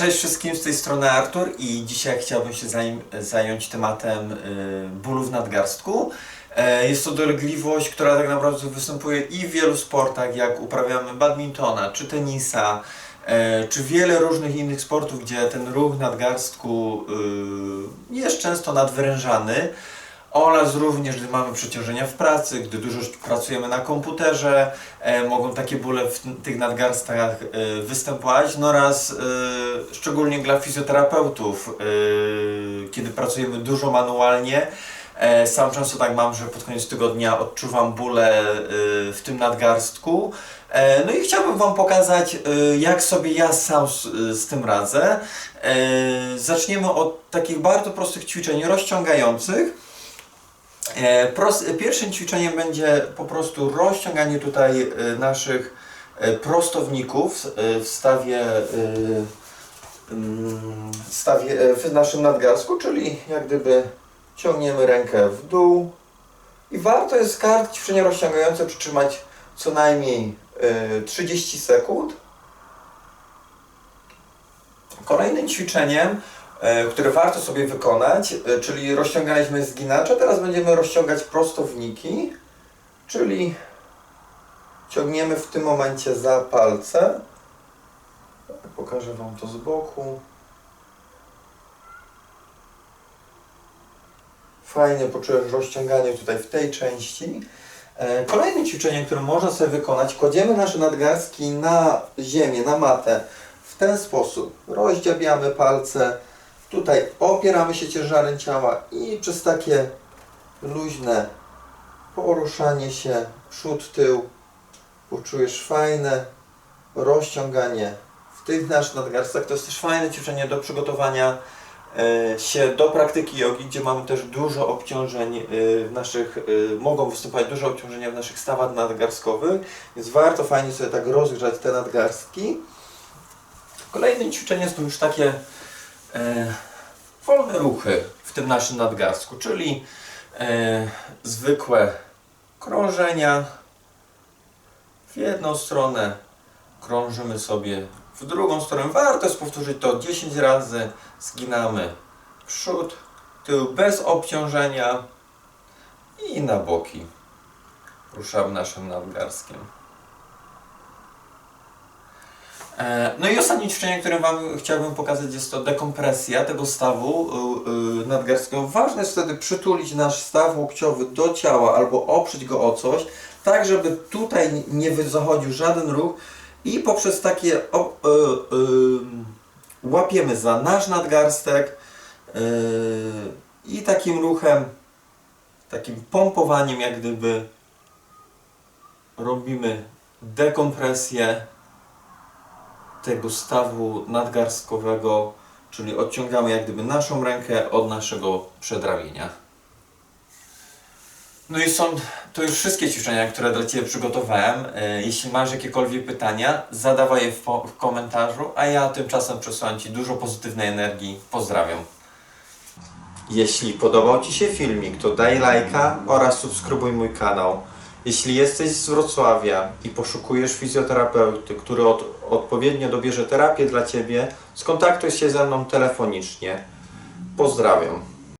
Cześć wszystkim, z tej strony Artur i dzisiaj chciałbym się zająć tematem y, bólu w nadgarstku. E, jest to dolegliwość, która tak naprawdę występuje i w wielu sportach, jak uprawiamy badmintona, czy tenisa, e, czy wiele różnych innych sportów, gdzie ten ruch nadgarstku y, jest często nadwyrężany. Oraz również, gdy mamy przeciążenia w pracy, gdy dużo pracujemy na komputerze, e, mogą takie bóle w tych nadgarstkach e, występować. No oraz e, szczególnie dla fizjoterapeutów, e, kiedy pracujemy dużo manualnie, e, sam często tak mam, że pod koniec tygodnia odczuwam bóle e, w tym nadgarstku. E, no i chciałbym Wam pokazać, e, jak sobie ja sam z, z tym radzę. E, zaczniemy od takich bardzo prostych ćwiczeń rozciągających. E, pierwszym ćwiczeniem będzie po prostu rozciąganie tutaj e, naszych e, prostowników w stawie, mm, stawie e, w naszym nadgarstku, czyli jak gdyby ciągniemy rękę w dół i warto jest kart ćwiczenia rozciągające przytrzymać co najmniej e, 30 sekund. Kolejnym ćwiczeniem które warto sobie wykonać, e, czyli rozciągaliśmy zginacza, teraz będziemy rozciągać prostowniki, czyli ciągniemy w tym momencie za palce. Pokażę Wam to z boku. Fajnie poczułem rozciąganie tutaj w tej części. E, Kolejne ćwiczenie, które można sobie wykonać, kładziemy nasze nadgarstki na ziemię, na matę w ten sposób. Rozdziabiamy palce, Tutaj opieramy się ciężarem ciała i przez takie luźne poruszanie się przód, tył poczujesz fajne rozciąganie w tych naszych nadgarstkach. To jest też fajne ćwiczenie do przygotowania e, się do praktyki jogi, gdzie mamy też dużo obciążeń e, w naszych, e, mogą występować duże obciążenia w naszych stawach nadgarstkowych, więc warto fajnie sobie tak rozgrzać te nadgarstki. Kolejnym ćwiczeniem są już takie e, wolne ruchy w tym naszym nadgarstku, czyli e, zwykłe krążenia w jedną stronę, krążymy sobie w drugą stronę. Warto jest powtórzyć to 10 razy, zginamy przód, tył bez obciążenia i na boki. Ruszamy naszym nadgarstkiem. E, No i ostatnie ćwiczenie, które Wam chciałbym pokazać, jest to dekompresja tego stawu y, y, nadgarstkowo. Ważne jest wtedy przytulić nasz staw łokciowy do ciała albo oprzeć go o coś, tak żeby tutaj nie zachodził żaden ruch i poprzez takie łapiemy za nasz nadgarstek i takim ruchem, takim pompowaniem jak gdyby robimy dekompresję tego stawu nadgarstkowego, czyli odciągamy jak gdyby naszą rękę od naszego przedramienia. No i są to już wszystkie ćwiczenia, które dla Ciebie przygotowałem. E, Jeśli masz jakiekolwiek pytania, zadawaj je w, w komentarzu, a ja tymczasem przesyłam Ci dużo pozytywnej energii. Pozdrawiam. Jeśli podobał Ci się filmik, to daj lajka oraz subskrybuj mój kanał. Jeśli jesteś z Wrocławia i poszukujesz fizjoterapeuty, który od, odpowiednio dobierze terapię dla Ciebie, skontaktuj się ze mną telefonicznie. Pozdrawiam.